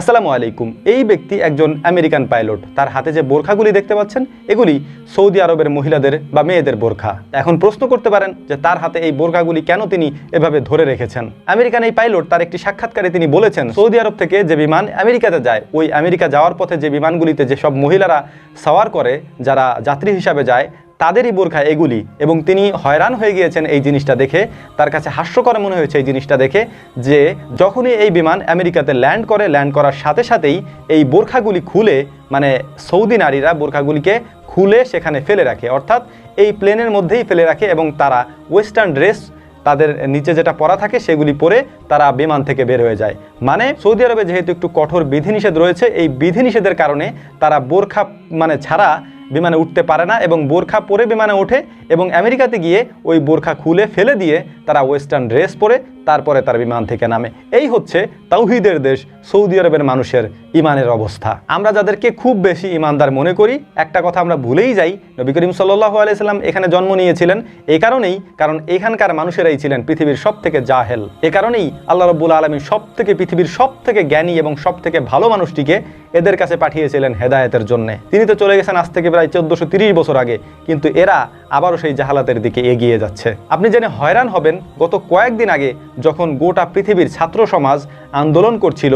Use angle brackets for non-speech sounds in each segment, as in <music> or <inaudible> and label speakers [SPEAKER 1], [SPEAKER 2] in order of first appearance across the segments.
[SPEAKER 1] আসসালামু আলাইকুম। এই ব্যক্তি একজন আমেরিকান পাইলট। তার হাতে যে বোরখাগুলি দেখতে পাচ্ছেন, এগুলি সৌদি আরবের মহিলাদের বা মেয়েদের বোরখা। এখন প্রশ্ন করতে পারেন যে তার হাতে এই বোরখাগুলি কেন তিনি এভাবে ধরে রেখেছেন? আমেরিকান এই পাইলট, তার একটি সাক্ষাৎকারে তিনি বলেছেন, সৌদি আরব থেকে যে বিমান আমেরিকাতে যায়, ওই আমেরিকা যাওয়ার পথে যে বিমানগুলিতে যেসব মহিলারা সাওয়ার করে, যারা যাত্রী হিসাবে যায় তাদেরই বোরখা এগুলি এবং তিনি হয়রান হয়ে গিয়েছেন এই জিনিসটা দেখে, তার কাছে হাস্যকর মনে হয়েছে এই জিনিসটা দেখে যে, যখনই এই বিমান আমেরিকাতে ল্যান্ড করে, ল্যান্ড করার সাথে সাথেই এই বোরখাগুলি খুলে মানে সৌদি নারীরা বোরখাগুলিকে খুলে সেখানে ফেলে রাখে। অর্থাৎ এই প্লেনের মধ্যেই ফেলে রাখে এবং তারা ওয়েস্টার্ন ড্রেস, তাদের নিচে যেটা পরা থাকে সেগুলি পরে তারা বিমান থেকে বের হয়ে যায়। মানে সৌদি আরবে যেহেতু একটু কঠোর বিধিনিষেধ রয়েছে, এই বিধিনিষেধের কারণে তারা বোরখা মানে ছাড়া বিমানে উঠতে পারে না এবং বোরখা পরে বিমানে ওঠে এবং আমেরিকাতে গিয়ে ওই বোরখা খুলে ফেলে দিয়ে তারা ওয়েস্টার্ন ড্রেস পরে তারপরে তার বিমান থেকে নামে। এই হচ্ছে তাওহিদের দেশ, সৌদি আরবের মানুষের ইমানের অবস্থা। আমরা যাদেরকে খুব বেশি ইমানদার মনে করি, একটা কথা আমরা ভুলেই যাই, নবী করিম সাল্লাহ আলাইসাল্লাম এখানে জন্ম নিয়েছিলেন এই কারণেই, কারণ এখানকার মানুষেরাই ছিলেন পৃথিবীর সব থেকে জাহেল। এ কারণেই আল্লাহ রব্বুল আলমী সব থেকে পৃথিবীর সব থেকে জ্ঞানী এবং সব থেকে ভালো মানুষটিকে এদের কাছে পাঠিয়েছিলেন হেদায়েতের জন্য। তিনি তো চলে গেছেন আজ থেকে প্রায় চোদ্দশো বছর আগে, কিন্তু এরা আবারও সেই জাহালাতের দিকে এগিয়ে যাচ্ছে। আপনি জেনে হয়রান হবেন, গত কয়েকদিন আগে যখন গোটা পৃথিবীর ছাত্র সমাজ আন্দোলন করছিল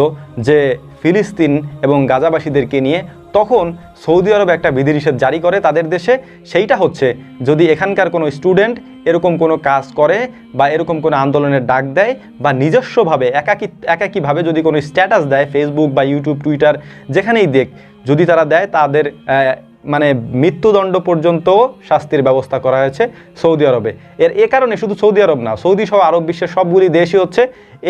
[SPEAKER 1] যে ফিলিস্তিন এবং গাজাবাসীদেরকে নিয়ে, তখন সৌদি আরব একটা বিধিনিষেধ জারি করে তাদের দেশে। সেইটা হচ্ছে, যদি এখানকার কোনো স্টুডেন্ট এরকম কোনো কাজ করে বা এরকম কোনো আন্দোলনের ডাক দেয় বা নিজস্বভাবে একাকি একাকিভাবে যদি কোনো স্ট্যাটাস দেয় ফেসবুক বা ইউটিউব টুইটার যেখানেই দেখ, যদি তারা দেয় তাদের মানে মৃত্যুদণ্ড পর্যন্ত শাস্তির ব্যবস্থা করা হয়েছে সৌদি আরবে। এর এ কারণে শুধু সৌদি আরব না, সৌদি সহ আরব বিশ্বের সবগুলি দেশই হচ্ছে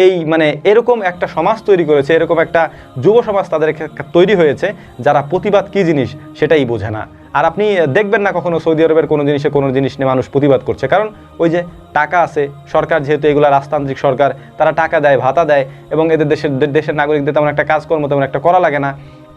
[SPEAKER 1] এই মানে এরকম একটা সমাজ তৈরি করেছে, এরকম একটা যুব সমাজ তাদের তৈরি হয়েছে যারা প্রতিবাদ কী জিনিস সেটাই বোঝে না। আর আপনি দেখবেন না কখনো সৌদি আরবের কোনো জিনিসে কোনো জিনিস নিয়ে মানুষ প্রতিবাদ করছে। কারণ ওই যে টাকা আছে, সরকার যেহেতু এগুলো রাজতান্ত্রিক সরকার, তারা টাকা দেয়, ভাতা দেয় এবং এদের দেশের দেশের নাগরিকদের তেমন একটা কাজকর্ম তেমন একটা করা লাগে না।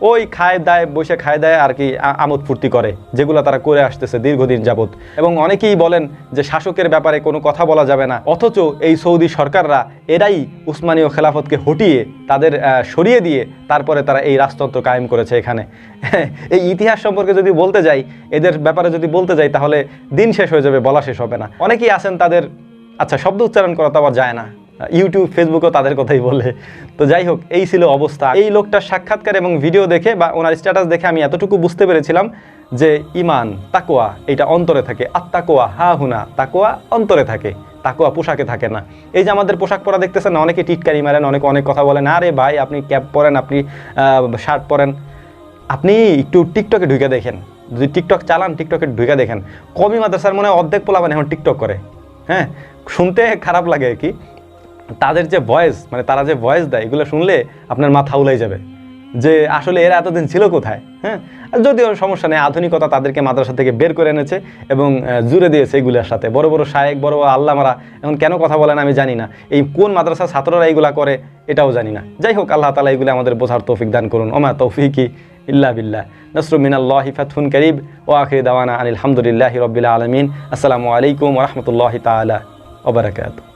[SPEAKER 1] ওই খায় দায় বসে খায় দেয় আর কি আমোদ ফুর্তি করে, যেগুলো তারা করে আসতেছে দীর্ঘদিন যাবৎ। এবং অনেকেই বলেন যে শাসকের ব্যাপারে কোনো কথা বলা যাবে না, অথচ এই সৌদি সরকাররা এরাই উসমানীয় খেলাফতকে হটিয়ে তাদের সরিয়ে দিয়ে তারপরে তারা এই রাজতন্ত্র কায়েম করেছে এখানে। <laughs> এই ইতিহাস সম্পর্কে যদি বলতে যাই, এদের ব্যাপারে যদি বলতে যাই, তাহলে দিন শেষ হয়ে যাবে, বলা শেষ হবে না। অনেকেই আছেন তাদের আচ্ছা শব্দ উচ্চারণ করা তো আবার যায় না। ইউটিউব, ফেসবুকও তাদের কথাই বলে। তো যাই হোক, এই ছিল অবস্থা। এই লোকটার সাক্ষাৎকার এবং ভিডিও দেখে বা ওনার স্ট্যাটাস দেখে আমি এতটুকু বুঝতে পেরেছিলাম যে ইমান তাকোয়া এটা অন্তরে থাকে। আত্মাকোয়া হা হুনা তাকোয়া অন্তরে থাকে। তাকোয়া পোশাকে থাকে না। এই যে আমাদের পোশাক পরা দেখতেছেন, অনেকে টিটকারি মারেন, অনেকে অনেক কথা বলেন, আরে ভাই, আপনি ক্যাপ পরেন, আপনি শার্ট পরেন। আপনি একটু টিকটকে ঢুকে দেখেন। যদি টিকটক চালান টিকটকে ঢুকে দেখেন। কমি মাদ্রাসার মনে হয় অর্ধেক পোলাবেন এখন টিকটক করে। হ্যাঁ? শুনতে খারাপ লাগে কি। তাদের যে ভয়েস মানে তারা যে ভয়েস দেয়, এগুলো শুনলে আপনার মাথা উলাই যাবে। যে আসলে এরা এতদিন ছিল কোথায় হ্যাঁ? যদিও সমস্যা নেই, আধুনিকতা তাদেরকে মাদ্রাসা থেকে বের করে এনেছে এবং জুড়ে দিয়েছে এগুলোর সাথে। বড় বড় শায়েক, বড় বড় আল্লামারা এখন কেন কথা বলেন আমি জানি না। এই কোন মাদ্রাসার ছাত্ররা এইগুলা করে, এটাও জানি না। যাই হোক, আল্লাহ তালা এগুলো আমাদের বোঝার তৌফিক দান করুন। ওমা তৌফিকি ইল্লা বিল্লাহ। নসরু মিনাল্লাহ ফাতহুন করিব ও আখির দাওয়ানা আনিল হামদুলিল্লাহ রবিল্লা আলমিন। আসসালামু আলাইকুম রহমতুল্লাহ তালা ওবরাকাত